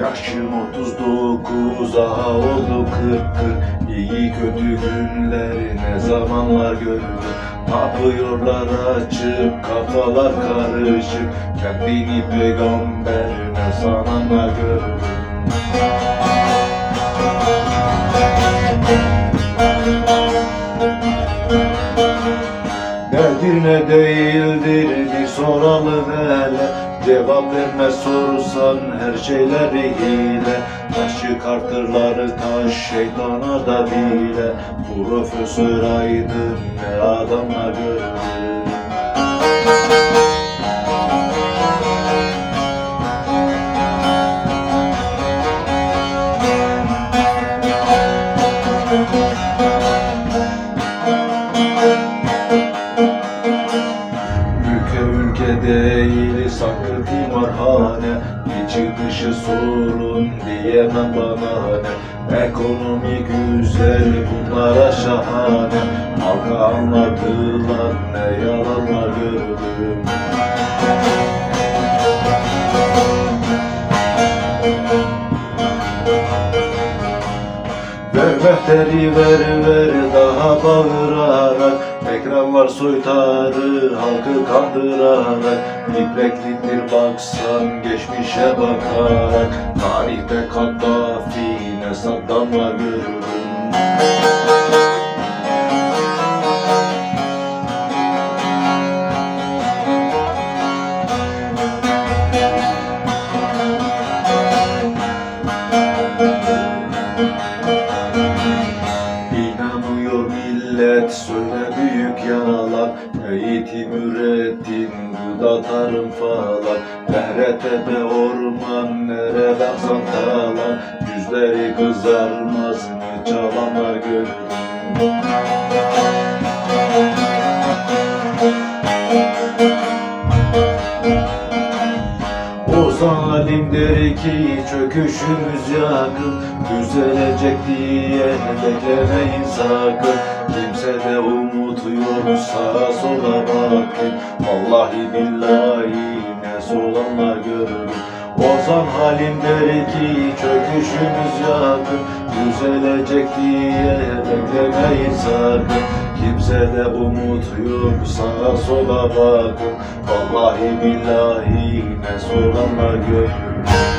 Yaşım 39 aha oldu 40 40 İyi kötü günleri ne zamanlar gördüm Yapıyorlar açık kafalar karışık. Kendini peygamberine sananlar gördüm Nedir ne değildir bir soralım hele Cevap vermez sorsan her şeyleri hile. Taş çıkartırlar taş şeytana da bile. Profesör Aydın ne adamlar gördü Ülke ülke değil sakın timarhane İçi dışı sorun diyemem bana ne. Ekonomi güzel bunlara şahane. Halka anlatılan ne yalanlar gördüm mehteri ver ver daha bağırarak. Ekranlar soytarı halkı kandırarak. İpreklidir baksan geçmişe bakarak. Tarihte Kaddafi ne Saddam'la gördüm söyle büyük yalan Eğitim ürettin gıda tarım falan Behretepe orman nere baksan talan Yüzleri kızarmaz ne çalanlar gördüm O zalim der ki çöküşümüz yakın. Düzelecek diye beklemeyin sakın. Kimse de umut yok sağa sola bakın. Vallahi billahi ne solanlar gördüm Ozan halim der ki çöküşümüz yakın. Düzelecek diye beklemeyin sakın. Kimse de umut yok sağa sola bakın. Vallahi billahi ne soranlar gördüm